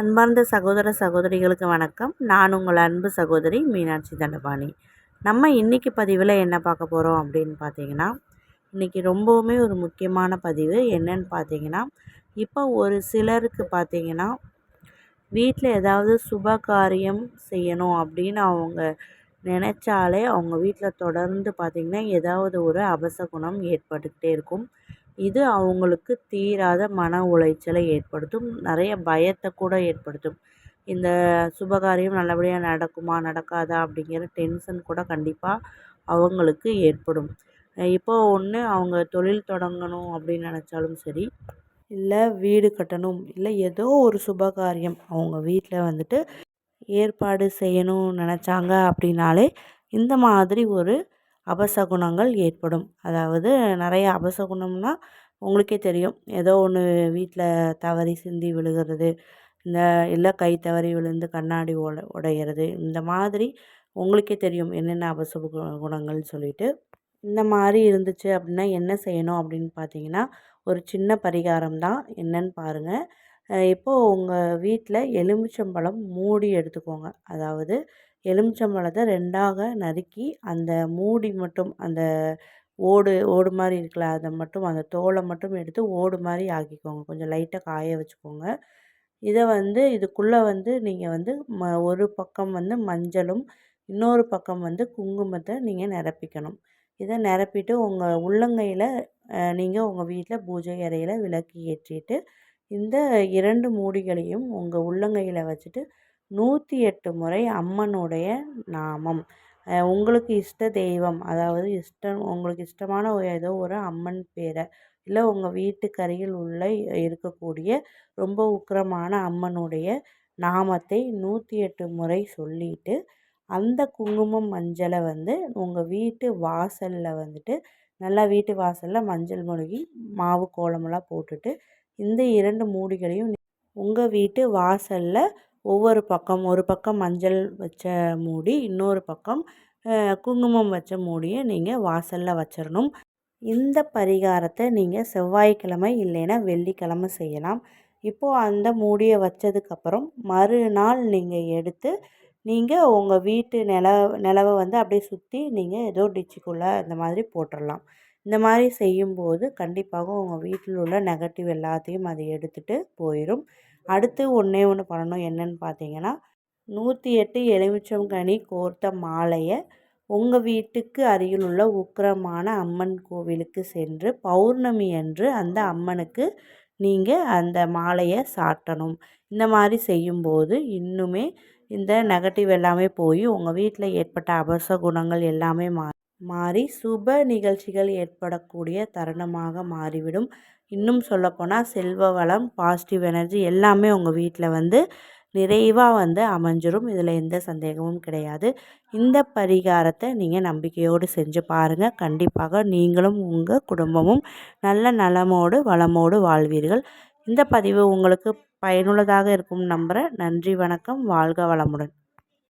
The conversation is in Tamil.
அன்பார்ந்த சகோதர சகோதரிகளுக்கு வணக்கம். நான் உங்கள் அன்பு சகோதரி மீனாட்சி தண்டபாணி. நம்ம இன்றைக்கி பதிவில் என்ன பார்க்க போகிறோம் அப்படின்னு பார்த்தீங்கன்னா இன்றைக்கி ரொம்பவுமே ஒரு முக்கியமான பதிவு என்னன்னு பார்த்தீங்கன்னா இப்போ ஒரு சிலருக்கு பார்த்தீங்கன்னா வீட்டில் ஏதாவது சுப காரியம் செய்யணும் அப்படின்னு அவங்க நினச்சாலே அவங்க வீட்டில் தொடர்ந்து பார்த்திங்கன்னா ஏதாவது ஒரு அபசகுணம் ஏற்பட்டுக்கிட்டே இருக்கும். இது அவங்களுக்கு தீராத மன உளைச்சலை ஏற்படுத்தும் நிறைய பயத்தை கூட ஏற்படுத்தும். இந்த சுபகாரியம் நல்லபடியாக நடக்குமா நடக்காதா அப்படிங்கிற டென்ஷன் கூட கண்டிப்பாக அவங்களுக்கு ஏற்படும். இப்போ ஒன்று அவங்க தொழில் தொடங்கணும் அப்படின்னு நினச்சாலும் சரி இல்லை வீடு கட்டணும் இல்லை ஏதோ ஒரு சுபகாரியம் அவங்க வீட்டில் வந்துட்டு ஏற்பாடு செய்யணும்னு நினச்சாங்க அப்படின்னாலே இந்த மாதிரி ஒரு அபசகுனங்கள் ஏற்படும். அதாவது நிறைய அபசகுனம்னால் உங்களுக்கே தெரியும். ஏதோ ஒன்று வீட்டில் தவறி சிந்தி விழுகிறது இந்த இல்லை கை தவறி விழுந்து கண்ணாடி உட உடையிறது இந்த மாதிரி உங்களுக்கே தெரியும் என்னென்ன அபசகு குணங்கள்னு சொல்லிட்டு. இந்த மாதிரி இருந்துச்சு அப்படின்னா என்ன செய்யணும் அப்படின்னு பார்த்தீங்கன்னா ஒரு சின்ன பரிகாரம் தான். என்னன்னு பாருங்கள் இப்போது உங்கள் வீட்டில் எலுமிச்சம்பழம் மூடி எடுத்துக்கோங்க. அதாவது எலுமிச்சம்பழத்தை ரெண்டாக நறுக்கி அந்த மூடி மட்டும் அந்த ஓடு ஓடு மாதிரி இருக்குல்ல அதை மட்டும் அந்த தோலை மட்டும் எடுத்து ஓடு மாதிரி ஆக்கிக்கோங்க. கொஞ்சம் லைட்டாக காய வச்சுக்கோங்க. இதை வந்து இதுக்குள்ளே வந்து நீங்கள் வந்து ம ஒரு பக்கம் வந்து மஞ்சளும் இன்னொரு பக்கம் வந்து குங்குமத்தை நீங்கள் நிரப்பிக்கணும். இதை நிரப்பிட்டு உங்கள் உள்ளங்கையில் நீங்கள் உங்கள் வீட்டில் பூஜை அறையில் விளக்கு ஏற்றிட்டு இந்த இரண்டு மூடிகளையும் உங்கள் உள்ளங்கையில் வச்சுட்டு நூற்றி எட்டு முறை அம்மனுடைய நாமம். உங்களுக்கு இஷ்ட தெய்வம் அதாவது இஷ்டம் உங்களுக்கு இஷ்டமான ஏதோ ஒரு அம்மன் பேரை இல்லை உங்கள் வீட்டுக்கு அருகில் உள்ள இருக்கக்கூடிய ரொம்ப உக்கிரமான அம்மனுடைய நாமத்தை நூற்றி எட்டு முறை சொல்லிட்டு அந்த குங்குமம் மஞ்சளை வந்து உங்கள் வீட்டு வாசலில் வந்துட்டு நல்லா வீட்டு வாசலில் மஞ்சள் மொழுகி மாவு கோலமெல்லாம் போட்டுட்டு இந்த இரண்டு மூடிகளையும் உங்கள் வீட்டு வாசலில் ஒவ்வொரு பக்கம் ஒரு பக்கம் மஞ்சள் வச்ச மூடி இன்னொரு பக்கம் குங்குமம் வச்ச மூடியை நீங்கள் வாசலில் வச்சிடணும் இந்த பரிகாரத்தை நீங்கள் செவ்வாய்க்கிழமை இல்லைன்னா வெள்ளிக்கிழமை செய்யலாம். இப்போது அந்த மூடியை வச்சதுக்கப்புறம் மறுநாள் நீங்கள் எடுத்து நீங்கள் உங்கள் வீட்டு நில நிலவை வந்து அப்படியே சுற்றி நீங்கள் ஏதோ டிச்சுக்குள்ளே இந்த மாதிரி போட்டுடலாம் இந்த மாதிரி செய்யும்போது கண்டிப்பாக உங்கள் வீட்டில் உள்ள நெகட்டிவ் எல்லாத்தையும் அதை எடுத்துகிட்டு போயிடும் அடுத்து ஒன்றே ஒன்று பண்ணணும். என்னன்னு பார்த்தீங்கன்னா நூற்றி எட்டு எலுமிச்சங்கனி கோர்த்த மாலையை உங்கள் வீட்டுக்கு அருகில் உள்ள உக்கிரமான அம்மன் கோவிலுக்கு சென்று பௌர்ணமி அன்று அந்த அம்மனுக்கு நீங்கள் அந்த மாலையை சாட்டணும். இந்த மாதிரி செய்யும்போது இன்னுமே இந்த நெகட்டிவ் எல்லாமே போய் உங்கள் வீட்டில் ஏற்பட்ட அபச குணங்கள் எல்லாமே மா மாறி சுப நிகழ்ச்சிகள் ஏற்படக்கூடிய தருணமாக மாறிவிடும். இன்னும் சொல்லப்போனால் செல்வ வளம் பாசிட்டிவ் எனர்ஜி எல்லாமே உங்கள் வீட்டில் வந்து நிறைவாக வந்து அமைஞ்சிரும். இதில் எந்த சந்தேகமும் கிடையாது. இந்த பரிகாரத்தை நீங்கள் நம்பிக்கையோடு செஞ்சு பாருங்கள் கண்டிப்பாக நீங்களும் உங்கள் குடும்பமும் நல்ல நலமோடு வளமோடு வாழ்வீர்கள். இந்த பதிவு உங்களுக்கு பயனுள்ளதாக இருக்கும் நம்புகிறேன் நன்றி வணக்கம். வாழ்க வளமுடன்.